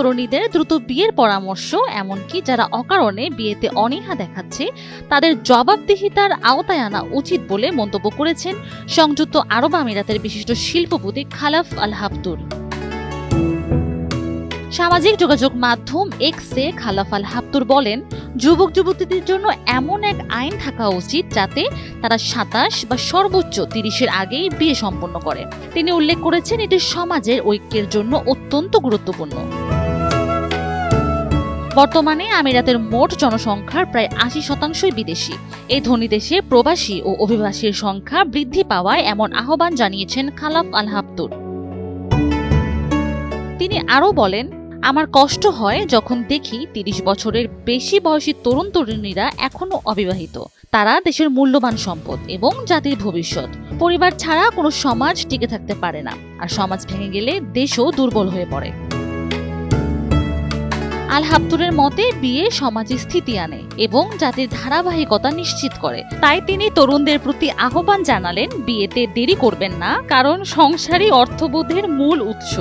তরুণীদের দ্রুত বিয়ের পরামর্শ, এমনকি যারা অকারণে বিয়েতে অনীহা দেখাচ্ছে, তাদের জবাবদিহিতার আওতায় আনা উচিত বলে মন্তব্য করেছেন সংযুক্ত আরব আমিরাতের বিশিষ্ট শিল্পপতি খালাফ আল হাবতুর। সামাজিক যোগাযোগ মাধ্যম এক্সে খালাফ আল হাবতুর বলেন, যুবক যুবতীদের জন্য এমন এক আইন থাকা উচিত যাতে তারা সাতাশ বা সর্বোচ্চ তিরিশের আগেই বিয়ে সম্পন্ন করে। তিনি উল্লেখ করেছেন, এটি সমাজের ঐক্যের জন্য অত্যন্ত গুরুত্বপূর্ণ। বর্তমানে আমিরাতের মোট জনসংখ্যার প্রায় আশি শতাংশই বিদেশি। এই ধনী দেশে প্রবাসী ও অভিবাসীর সংখ্যা বৃদ্ধি পাওয়ায় এমন আহ্বান জানিয়েছেন খালাফ আল হাবতুর তিনি আরও বলেন, আমার কষ্ট হয় যখন দেখি তিরিশ বছরের বেশি বয়সী তরুণ তরুণীরা এখনও অবিবাহিত। তারা দেশের মূল্যবান সম্পদ এবং জাতির ভবিষ্যৎ। পরিবার ছাড়া কোনো সমাজ টিকে থাকতে পারে না। আর সমাজ ভেঙে গেলে দেশও দুর্বল হয়ে পড়ে। আল হাবতুরের মতে বিয়ে সমাজে স্থিতি আনে এবং জাতির ধারাবাহিকতা নিশ্চিত করে। তাই তিনি তরুণদের প্রতি আহ্বান জানালেন, বিয়েতে দেরি করবেন না, কারণ সংসারই অর্থবোধের মূল উৎস।